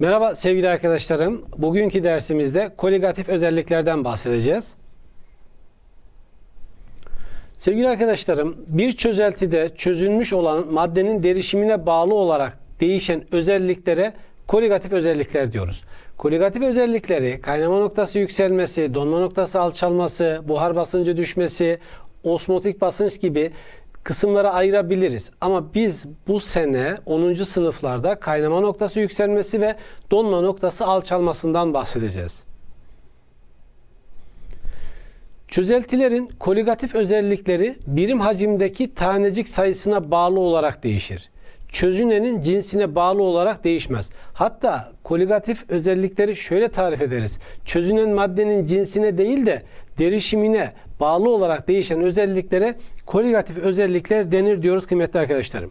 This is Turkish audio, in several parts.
Merhaba sevgili arkadaşlarım. Bugünkü dersimizde koligatif özelliklerden bahsedeceğiz. Sevgili arkadaşlarım, bir çözeltide çözülmüş olan maddenin derişimine bağlı olarak değişen özelliklere koligatif özellikler diyoruz. Koligatif özellikleri kaynama noktası yükselmesi, donma noktası alçalması, buhar basıncı düşmesi, osmotik basınç gibi kısımlara ayırabiliriz. Ama biz bu sene 10. sınıflarda kaynama noktası yükselmesi ve donma noktası alçalmasından bahsedeceğiz. Çözeltilerin koligatif özellikleri birim hacimdeki tanecik sayısına bağlı olarak değişir. Çözünenin cinsine bağlı olarak değişmez. Hatta koligatif özellikleri şöyle tarif ederiz. Çözünen maddenin cinsine değil de derişimine bağlı olarak değişen özelliklere koligatif özellikler denir diyoruz kıymetli arkadaşlarım.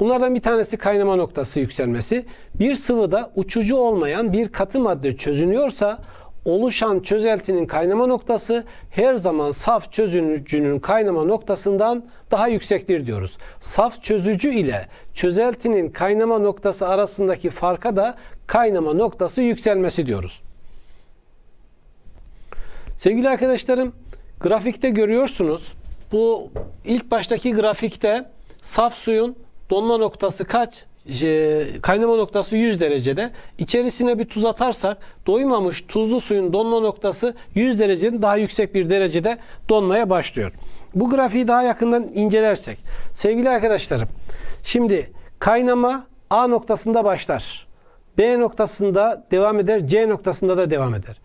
Bunlardan bir tanesi kaynama noktası yükselmesi. Bir sıvıda uçucu olmayan bir katı madde çözünüyorsa oluşan çözeltinin kaynama noktası her zaman saf çözücünün kaynama noktasından daha yüksektir diyoruz. Saf çözücü ile çözeltinin kaynama noktası arasındaki farka da kaynama noktası yükselmesi diyoruz. Sevgili arkadaşlarım, grafikte görüyorsunuz. Bu ilk baştaki grafikte saf suyun donma noktası kaç? kaynama noktası 100 derecede. İçerisine bir tuz atarsak doymamış tuzlu suyun donma noktası 100 derecenin daha yüksek bir derecede donmaya başlıyor. Bu grafiği daha yakından incelersek sevgili arkadaşlarım şimdi kaynama A noktasında başlar. B noktasında devam eder, C noktasında da devam eder.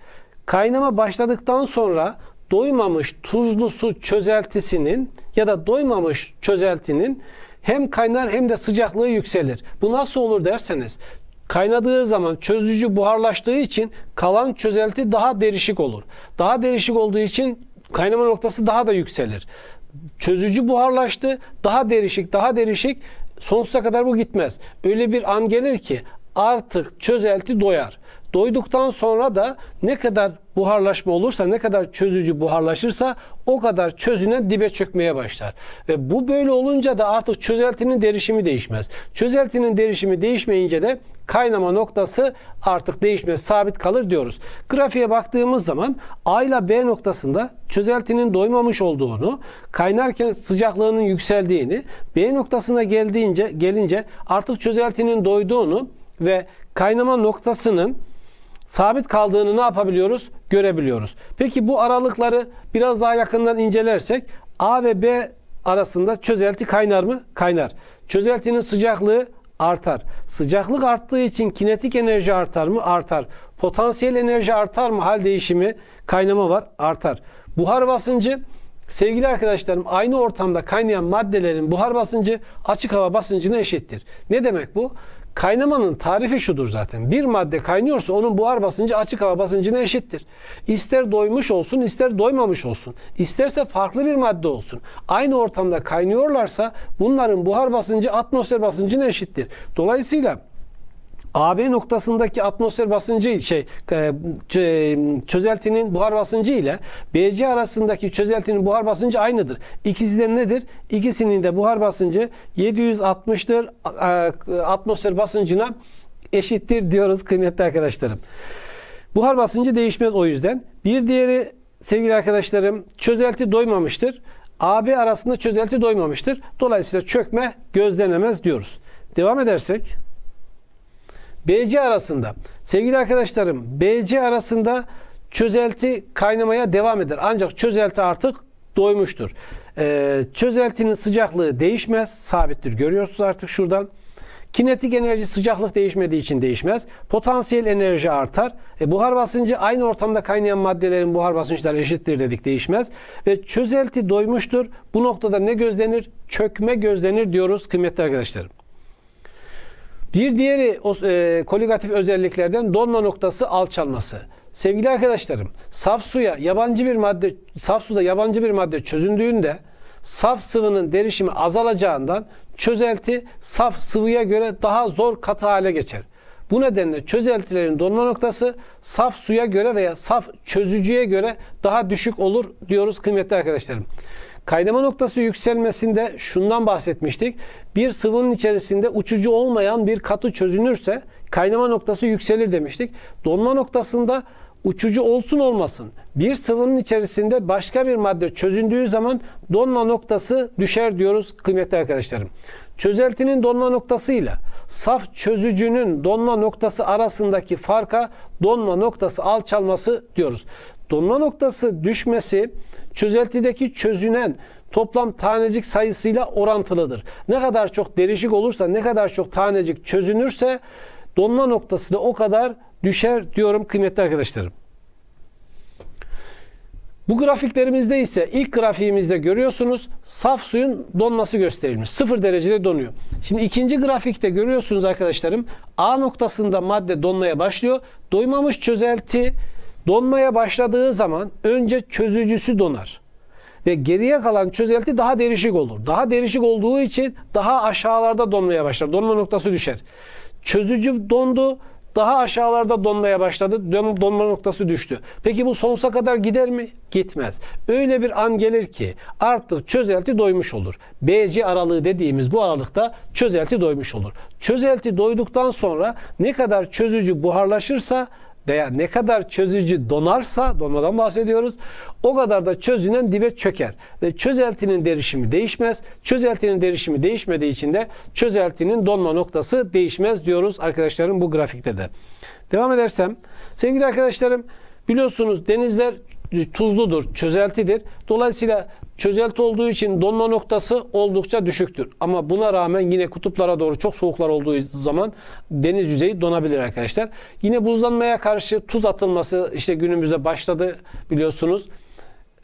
Kaynama başladıktan sonra doymamış tuzlu su çözeltisinin ya da doymamış çözeltinin hem kaynar hem de sıcaklığı yükselir. Bu nasıl olur derseniz kaynadığı zaman çözücü buharlaştığı için kalan çözelti daha derişik olur. Daha derişik olduğu için kaynama noktası daha da yükselir. Çözücü buharlaştı, daha derişik, daha derişik sonsuza kadar bu gitmez. Öyle bir an gelir ki artık çözelti doyar. Doyduktan sonra da ne kadar buharlaşma olursa, ne kadar çözücü buharlaşırsa o kadar çözüne dibe çökmeye başlar. Ve bu böyle olunca da artık çözeltinin derişimi değişmez. Çözeltinin derişimi değişmeyince de kaynama noktası artık değişmez, sabit kalır diyoruz. Grafiğe baktığımız zaman A ile B noktasında çözeltinin doymamış olduğunu, kaynarken sıcaklığının yükseldiğini, B noktasına geldiğince gelince artık çözeltinin doyduğunu ve kaynama noktasının sabit kaldığını ne yapabiliyoruz? Görebiliyoruz. Peki bu aralıkları biraz daha yakından incelersek A ve B arasında çözelti kaynar mı? Kaynar. Çözeltinin sıcaklığı artar. Sıcaklık arttığı için kinetik enerji artar mı? Artar. Potansiyel enerji artar mı? Hal değişimi, kaynama var, artar. Buhar basıncı Sevgili arkadaşlarım aynı ortamda kaynayan maddelerin buhar basıncı açık hava basıncına eşittir. Ne demek bu? Kaynamanın tarifi şudur zaten. Bir madde kaynıyorsa onun buhar basıncı açık hava basıncına eşittir. İster doymuş olsun, ister doymamış olsun. İsterse farklı bir madde olsun. Aynı ortamda kaynıyorlarsa bunların buhar basıncı atmosfer basıncına eşittir. Dolayısıyla AB noktasındaki atmosfer basıncı şey e, çözeltinin buhar basıncı ile BC arasındaki çözeltinin buhar basıncı aynıdır. İkisi de nedir? İkisinin de buhar basıncı 760'tır atmosfer basıncına eşittir diyoruz kıymetli arkadaşlarım. Buhar basıncı değişmez o yüzden. Bir diğeri sevgili arkadaşlarım çözelti doymamıştır. AB arasında çözelti doymamıştır. Dolayısıyla çökme gözlenemez diyoruz. Devam edersek BC arasında sevgili arkadaşlarım BC arasında çözelti kaynamaya devam eder. Ancak çözelti artık doymuştur. Ee, çözeltinin sıcaklığı değişmez. Sabittir. Görüyorsunuz artık şuradan. Kinetik enerji sıcaklık değişmediği için değişmez. Potansiyel enerji artar. E, buhar basıncı aynı ortamda kaynayan maddelerin buhar basınçları eşittir dedik değişmez. Ve çözelti doymuştur. Bu noktada ne gözlenir? Çökme gözlenir diyoruz kıymetli arkadaşlarım. Bir diğeri e, koligatif özelliklerden donma noktası alçalması. Sevgili arkadaşlarım, saf suya yabancı bir madde, saf suda yabancı bir madde çözündüğünde saf sıvının derişimi azalacağından çözelti saf sıvıya göre daha zor katı hale geçer. Bu nedenle çözeltilerin donma noktası saf suya göre veya saf çözücüye göre daha düşük olur diyoruz kıymetli arkadaşlarım. Kaynama noktası yükselmesinde şundan bahsetmiştik. Bir sıvının içerisinde uçucu olmayan bir katı çözünürse kaynama noktası yükselir demiştik. Donma noktasında uçucu olsun olmasın bir sıvının içerisinde başka bir madde çözündüğü zaman donma noktası düşer diyoruz kıymetli arkadaşlarım. Çözeltinin donma noktasıyla saf çözücünün donma noktası arasındaki farka donma noktası alçalması diyoruz. Donma noktası düşmesi çözeltideki çözünen toplam tanecik sayısıyla orantılıdır. Ne kadar çok derişik olursa, ne kadar çok tanecik çözünürse donma noktası da o kadar düşer diyorum kıymetli arkadaşlarım. Bu grafiklerimizde ise ilk grafiğimizde görüyorsunuz saf suyun donması gösterilmiş. Sıfır derecede donuyor. Şimdi ikinci grafikte görüyorsunuz arkadaşlarım A noktasında madde donmaya başlıyor. Doymamış çözelti donmaya başladığı zaman önce çözücüsü donar. Ve geriye kalan çözelti daha derişik olur. Daha derişik olduğu için daha aşağılarda donmaya başlar. Donma noktası düşer. Çözücü dondu daha aşağılarda donmaya başladı. Donma noktası düştü. Peki bu sonsuza kadar gider mi? Gitmez. Öyle bir an gelir ki artık çözelti doymuş olur. BC aralığı dediğimiz bu aralıkta çözelti doymuş olur. Çözelti doyduktan sonra ne kadar çözücü buharlaşırsa veya ne kadar çözücü donarsa, donmadan bahsediyoruz, o kadar da çözünen dibe çöker. Ve çözeltinin derişimi değişmez. Çözeltinin derişimi değişmediği için de çözeltinin donma noktası değişmez diyoruz arkadaşlarım bu grafikte de. Devam edersem, sevgili arkadaşlarım biliyorsunuz denizler tuzludur, çözeltidir. Dolayısıyla çözelti olduğu için donma noktası oldukça düşüktür. Ama buna rağmen yine kutuplara doğru çok soğuklar olduğu zaman deniz yüzeyi donabilir arkadaşlar. Yine buzlanmaya karşı tuz atılması işte günümüzde başladı biliyorsunuz.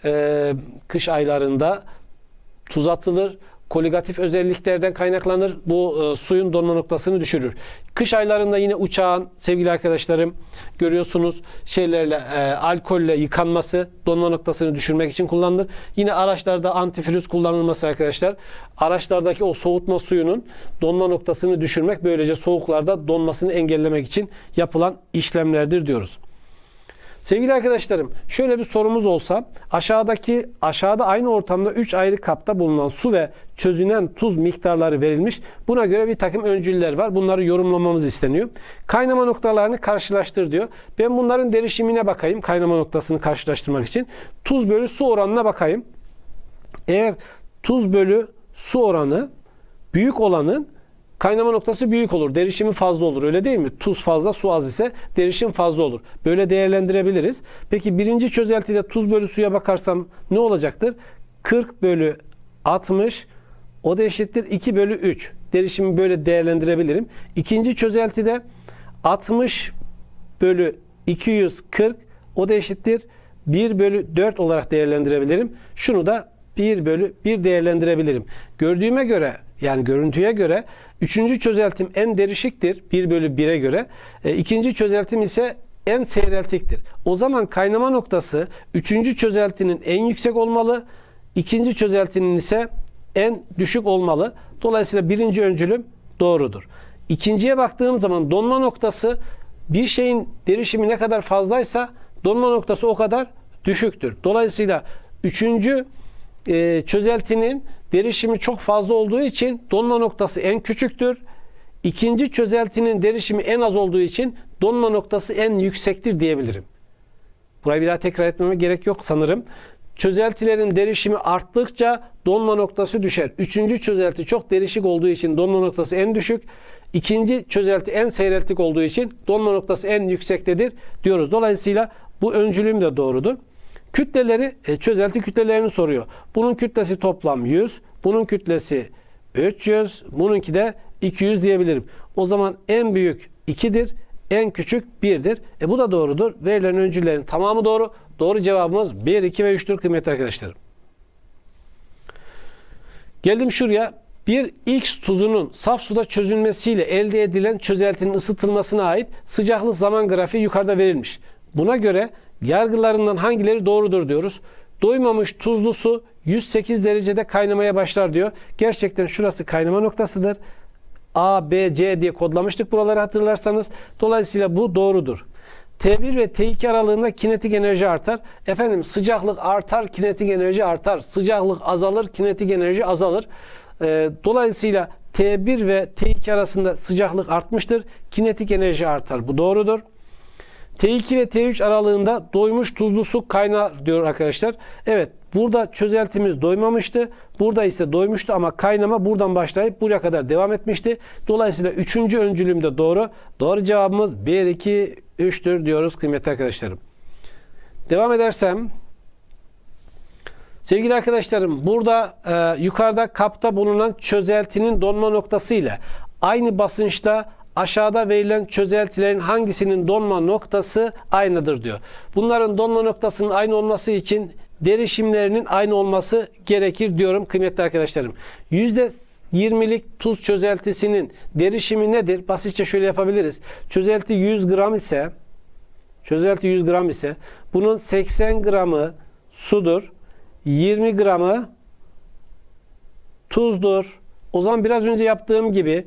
Ee, kış aylarında tuz atılır koligatif özelliklerden kaynaklanır. Bu e, suyun donma noktasını düşürür. Kış aylarında yine uçağın sevgili arkadaşlarım görüyorsunuz şeylerle e, alkolle yıkanması donma noktasını düşürmek için kullanılır. Yine araçlarda antifriz kullanılması arkadaşlar. Araçlardaki o soğutma suyunun donma noktasını düşürmek böylece soğuklarda donmasını engellemek için yapılan işlemlerdir diyoruz. Sevgili arkadaşlarım şöyle bir sorumuz olsa aşağıdaki aşağıda aynı ortamda 3 ayrı kapta bulunan su ve çözünen tuz miktarları verilmiş. Buna göre bir takım öncüller var. Bunları yorumlamamız isteniyor. Kaynama noktalarını karşılaştır diyor. Ben bunların derişimine bakayım. Kaynama noktasını karşılaştırmak için. Tuz bölü su oranına bakayım. Eğer tuz bölü su oranı büyük olanın Kaynama noktası büyük olur. Derişimi fazla olur. Öyle değil mi? Tuz fazla, su az ise derişim fazla olur. Böyle değerlendirebiliriz. Peki birinci çözeltide tuz bölü suya bakarsam ne olacaktır? 40 bölü 60 o da eşittir 2 bölü 3. Derişimi böyle değerlendirebilirim. İkinci çözeltide 60 bölü 240 o da eşittir 1 bölü 4 olarak değerlendirebilirim. Şunu da 1 bölü 1 değerlendirebilirim. Gördüğüme göre yani görüntüye göre üçüncü çözeltim en derişiktir 1 bölü 1'e göre. E, ikinci çözeltim ise en seyreltiktir. O zaman kaynama noktası üçüncü çözeltinin en yüksek olmalı. ikinci çözeltinin ise en düşük olmalı. Dolayısıyla birinci öncülüm doğrudur. İkinciye baktığım zaman donma noktası bir şeyin derişimi ne kadar fazlaysa donma noktası o kadar düşüktür. Dolayısıyla üçüncü e, çözeltinin derişimi çok fazla olduğu için donma noktası en küçüktür. İkinci çözeltinin derişimi en az olduğu için donma noktası en yüksektir diyebilirim. Burayı bir daha tekrar etmeme gerek yok sanırım. Çözeltilerin derişimi arttıkça donma noktası düşer. Üçüncü çözelti çok derişik olduğu için donma noktası en düşük. İkinci çözelti en seyreltik olduğu için donma noktası en yüksektedir diyoruz. Dolayısıyla bu öncülüm de doğrudur. Kütleleri, e, çözelti kütlelerini soruyor. Bunun kütlesi toplam 100, bunun kütlesi 300, bununki de 200 diyebilirim. O zaman en büyük 2'dir, en küçük 1'dir. E bu da doğrudur. Verilen öncüllerin tamamı doğru. Doğru cevabımız 1, 2 ve 3'tür kıymetli arkadaşlarım. Geldim şuraya. Bir X tuzunun saf suda çözülmesiyle elde edilen çözeltinin ısıtılmasına ait sıcaklık zaman grafiği yukarıda verilmiş. Buna göre yargılarından hangileri doğrudur diyoruz. Doymamış tuzlu su 108 derecede kaynamaya başlar diyor. Gerçekten şurası kaynama noktasıdır. A, B, C diye kodlamıştık buraları hatırlarsanız. Dolayısıyla bu doğrudur. T1 ve T2 aralığında kinetik enerji artar. Efendim sıcaklık artar, kinetik enerji artar. Sıcaklık azalır, kinetik enerji azalır. Ee, dolayısıyla T1 ve T2 arasında sıcaklık artmıştır. Kinetik enerji artar. Bu doğrudur. T2 ve T3 aralığında doymuş tuzlu su kaynar diyor arkadaşlar. Evet burada çözeltimiz doymamıştı. Burada ise doymuştu ama kaynama buradan başlayıp buraya kadar devam etmişti. Dolayısıyla 3. öncülüm de doğru. Doğru cevabımız 1, 2, 3'tür diyoruz kıymetli arkadaşlarım. Devam edersem Sevgili arkadaşlarım burada e, yukarıda kapta bulunan çözeltinin donma noktası ile aynı basınçta aşağıda verilen çözeltilerin hangisinin donma noktası aynıdır diyor. Bunların donma noktasının aynı olması için derişimlerinin aynı olması gerekir diyorum kıymetli arkadaşlarım. %20'lik tuz çözeltisinin derişimi nedir? Basitçe şöyle yapabiliriz. Çözelti 100 gram ise çözelti 100 gram ise bunun 80 gramı sudur. 20 gramı tuzdur. O zaman biraz önce yaptığım gibi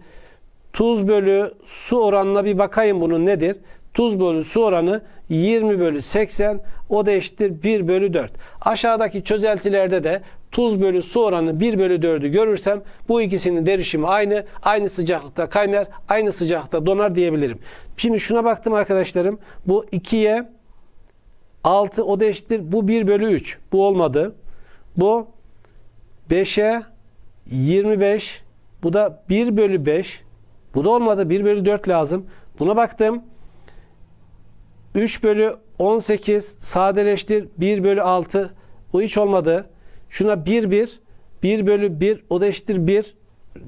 tuz bölü su oranına bir bakayım bunun nedir? Tuz bölü su oranı 20 bölü 80 o da eşittir 1 bölü 4. Aşağıdaki çözeltilerde de tuz bölü su oranı 1 bölü 4'ü görürsem bu ikisinin derişimi aynı. Aynı sıcaklıkta kaynar, aynı sıcaklıkta donar diyebilirim. Şimdi şuna baktım arkadaşlarım. Bu 2'ye 6 o da eşittir. Bu 1 bölü 3. Bu olmadı. Bu 5'e 25. Bu da 1 bölü 5. Bu da olmadı. 1 bölü 4 lazım. Buna baktım. 3 bölü 18 sadeleştir. 1 bölü 6. Bu hiç olmadı. Şuna 1 1. 1 bölü 1 o da eşittir 1.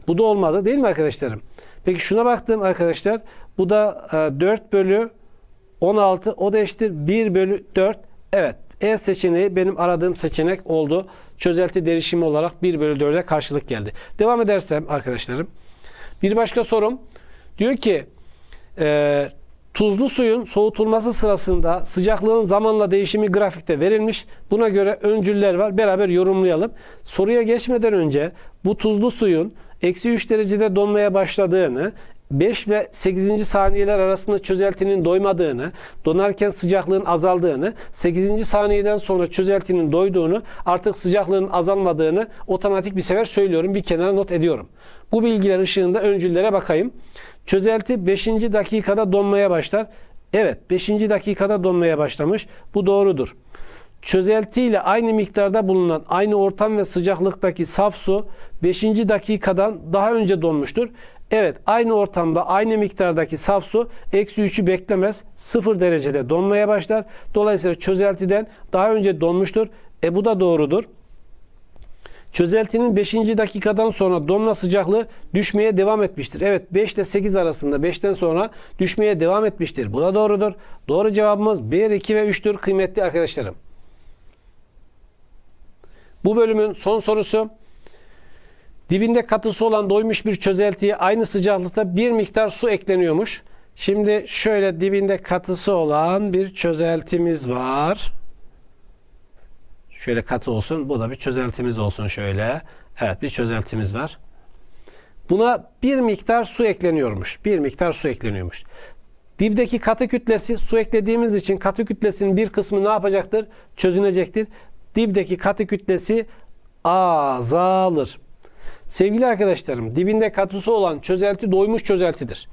Bu da olmadı değil mi arkadaşlarım? Peki şuna baktım arkadaşlar. Bu da 4 e, bölü 16 o da eşittir 1 bölü 4. Evet E seçeneği benim aradığım seçenek oldu. Çözelti derişimi olarak 1 bölü 4'e karşılık geldi. Devam edersem arkadaşlarım. Bir başka sorum. Diyor ki e, tuzlu suyun soğutulması sırasında sıcaklığın zamanla değişimi grafikte verilmiş. Buna göre öncüller var. Beraber yorumlayalım. Soruya geçmeden önce bu tuzlu suyun eksi 3 derecede donmaya başladığını, 5 ve 8. saniyeler arasında çözeltinin doymadığını, donarken sıcaklığın azaldığını, 8. saniyeden sonra çözeltinin doyduğunu, artık sıcaklığın azalmadığını otomatik bir sefer söylüyorum. Bir kenara not ediyorum. Bu bilgiler ışığında öncüllere bakayım. Çözelti 5. dakikada donmaya başlar. Evet 5. dakikada donmaya başlamış. Bu doğrudur. Çözelti ile aynı miktarda bulunan aynı ortam ve sıcaklıktaki saf su 5. dakikadan daha önce donmuştur. Evet aynı ortamda aynı miktardaki saf su eksi 3'ü beklemez. 0 derecede donmaya başlar. Dolayısıyla çözeltiden daha önce donmuştur. E bu da doğrudur. Çözeltinin 5. dakikadan sonra donma sıcaklığı düşmeye devam etmiştir. Evet 5 ile 8 arasında 5'ten sonra düşmeye devam etmiştir. Bu da doğrudur. Doğru cevabımız 1, 2 ve 3'tür kıymetli arkadaşlarım. Bu bölümün son sorusu. Dibinde katısı olan doymuş bir çözeltiye aynı sıcaklıkta bir miktar su ekleniyormuş. Şimdi şöyle dibinde katısı olan bir çözeltimiz var. Şöyle katı olsun. Bu da bir çözeltimiz olsun şöyle. Evet bir çözeltimiz var. Buna bir miktar su ekleniyormuş. Bir miktar su ekleniyormuş. Dibdeki katı kütlesi su eklediğimiz için katı kütlesinin bir kısmı ne yapacaktır? Çözünecektir. Dibdeki katı kütlesi azalır. Sevgili arkadaşlarım, dibinde katısı olan çözelti doymuş çözeltidir.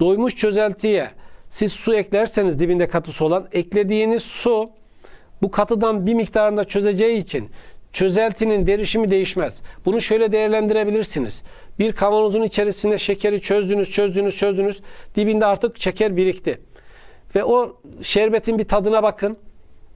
Doymuş çözeltiye siz su eklerseniz dibinde katısı olan eklediğiniz su bu katıdan bir miktarında çözeceği için çözeltinin derişimi değişmez. Bunu şöyle değerlendirebilirsiniz. Bir kavanozun içerisinde şekeri çözdünüz, çözdünüz, çözdünüz. Dibinde artık şeker birikti. Ve o şerbetin bir tadına bakın.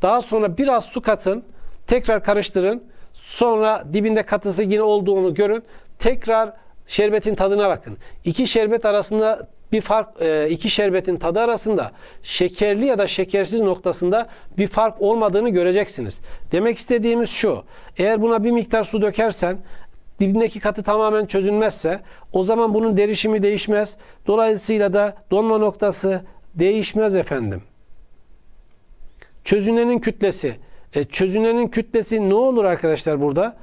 Daha sonra biraz su katın. Tekrar karıştırın. Sonra dibinde katısı yine olduğunu görün. Tekrar şerbetin tadına bakın. İki şerbet arasında bir fark e, iki şerbetin tadı arasında şekerli ya da şekersiz noktasında bir fark olmadığını göreceksiniz. Demek istediğimiz şu. Eğer buna bir miktar su dökersen dibindeki katı tamamen çözülmezse o zaman bunun derişimi değişmez. Dolayısıyla da donma noktası değişmez efendim. Çözünenin kütlesi. E, çözünenin kütlesi ne olur arkadaşlar burada?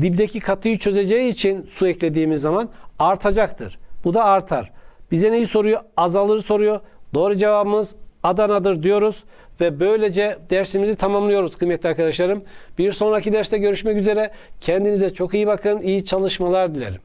Dibdeki katıyı çözeceği için su eklediğimiz zaman artacaktır. Bu da artar. Bize neyi soruyor? Azalır soruyor. Doğru cevabımız Adana'dır diyoruz ve böylece dersimizi tamamlıyoruz kıymetli arkadaşlarım. Bir sonraki derste görüşmek üzere. Kendinize çok iyi bakın. İyi çalışmalar dilerim.